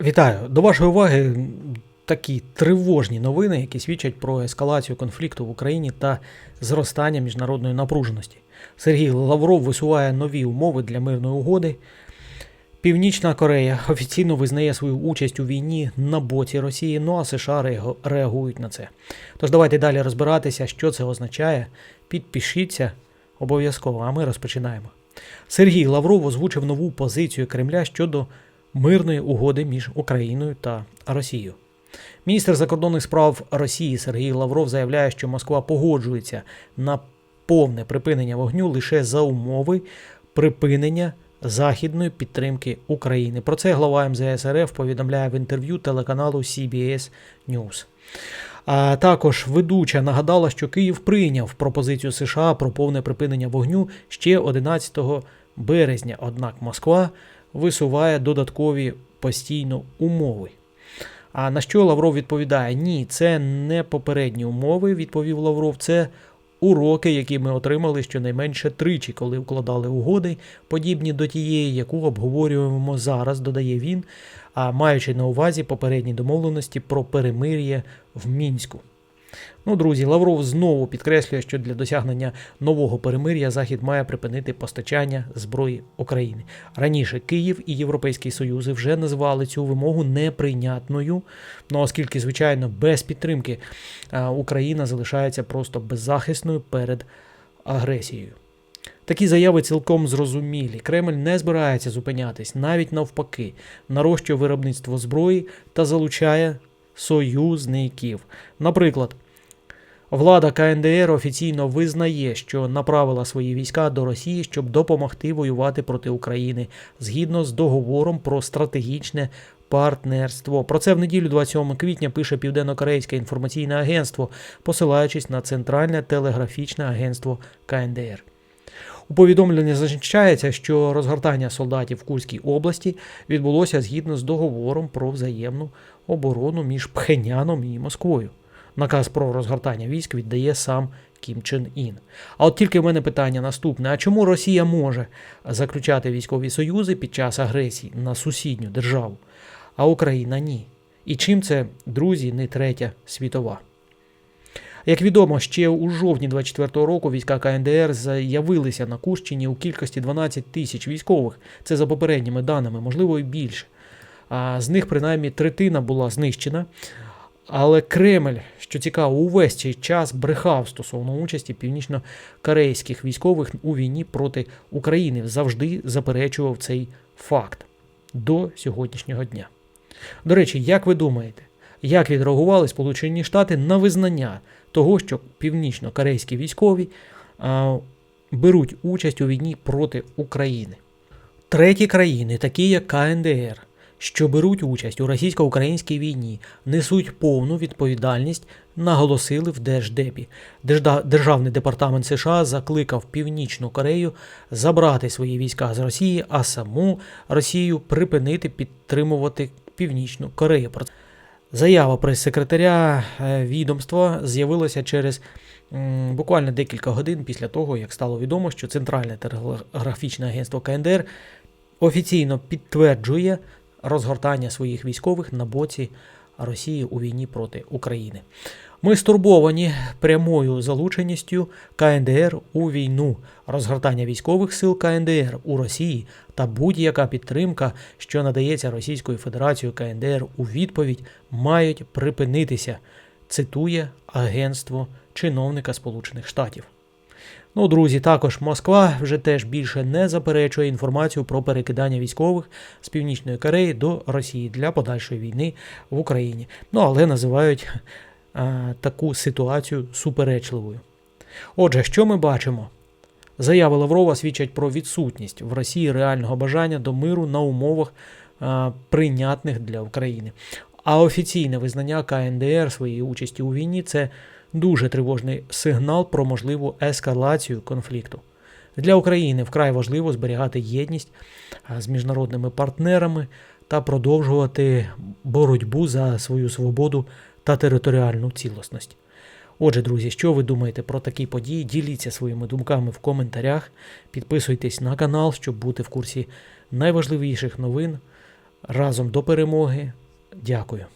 Вітаю! До вашої уваги такі тривожні новини, які свідчать про ескалацію конфлікту в Україні та зростання міжнародної напруженості. Сергій Лавров висуває нові умови для мирної угоди. Північна Корея офіційно визнає свою участь у війні на боці Росії, ну а США реагують на це. Тож давайте далі розбиратися, що це означає. Підпишіться обов'язково, а ми розпочинаємо. Сергій Лавров озвучив нову позицію Кремля щодо мирної угоди між Україною та Росією. Міністр закордонних справ Росії Сергій Лавров заявляє, що Москва погоджується на повне припинення вогню лише за умови припинення західної підтримки України. Про це глава МЗС РФ повідомляє в інтерв'ю телеканалу CBS News. А також ведуча нагадала, що Київ прийняв пропозицію США про повне припинення вогню ще 11 березня. Однак Москва висуває додаткові постійно умови. А на що Лавров відповідає: ні, це не попередні умови, відповів Лавров. Це уроки, які ми отримали щонайменше тричі, коли вкладали угоди, подібні до тієї, яку обговорюємо зараз, додає він, а маючи на увазі попередні домовленості про перемир'я в Мінську. Ну, друзі, Лавров знову підкреслює, що для досягнення нового перемир'я Захід має припинити постачання зброї України. Раніше Київ і Європейський Союзи вже назвали цю вимогу неприйнятною. Ну оскільки, звичайно, без підтримки Україна залишається просто беззахисною перед агресією. Такі заяви цілком зрозумілі. Кремль не збирається зупинятись, навіть навпаки, нарощує виробництво зброї та залучає союзників. Наприклад, Влада КНДР офіційно визнає, що направила свої війська до Росії, щоб допомогти воювати проти України згідно з договором про стратегічне партнерство. Про це в неділю 27 квітня пише Південно-Корейське інформаційне агентство, посилаючись на Центральне телеграфічне агентство КНДР. У повідомленні зазначається, що розгортання солдатів в Курській області відбулося згідно з договором про взаємну оборону між Пхеняном і Москвою. Наказ про розгортання військ віддає сам Кім Чен Ін. А от тільки в мене питання наступне: а чому Росія може заключати військові союзи під час агресії на сусідню державу, а Україна ні? І чим це, друзі, не третя світова? Як відомо, ще у жовтні 24-го року війська КНДР з'явилися на Курщині у кількості 12 тисяч військових. Це за попередніми даними, можливо, і більше. А з них принаймні третина була знищена. Але Кремль, що цікаво, увесь цей час брехав стосовно участі північно-корейських військових у війні проти України, завжди заперечував цей факт до сьогоднішнього дня. До речі, як ви думаєте, як відреагували Сполучені Штати на визнання того, що північно-корейські військові а, беруть участь у війні проти України? Треті країни, такі як КНДР, що беруть участь у російсько-українській війні, несуть повну відповідальність, наголосили в Держдепі. Державний департамент США закликав Північну Корею забрати свої війська з Росії, а саму Росію припинити підтримувати Північну Корею. Заява прес-секретаря е, відомства з'явилася через буквально декілька годин після того, як стало відомо, що Центральне телеграфічне агентство КНДР офіційно підтверджує розгортання своїх військових на боці Росії у війні проти України. Ми стурбовані прямою залученістю КНДР у війну, розгортання військових сил КНДР у Росії та будь-яка підтримка, що надається Російською Федерацією КНДР у відповідь, мають припинитися, цитує агентство чиновника Сполучених Штатів. Ну, друзі, також Москва вже теж більше не заперечує інформацію про перекидання військових з Північної Кореї до Росії для подальшої війни в Україні. Ну, але називають а, таку ситуацію суперечливою. Отже, що ми бачимо? Заяви Лаврова свідчать про відсутність в Росії реального бажання до миру на умовах прийнятних для України. А офіційне визнання КНДР своєї участі у війні це дуже тривожний сигнал про можливу ескалацію конфлікту. Для України вкрай важливо зберігати єдність з міжнародними партнерами та продовжувати боротьбу за свою свободу та територіальну цілісність. Отже, друзі, що ви думаєте про такі події? Діліться своїми думками в коментарях, підписуйтесь на канал, щоб бути в курсі найважливіших новин Разом до перемоги. Дякую.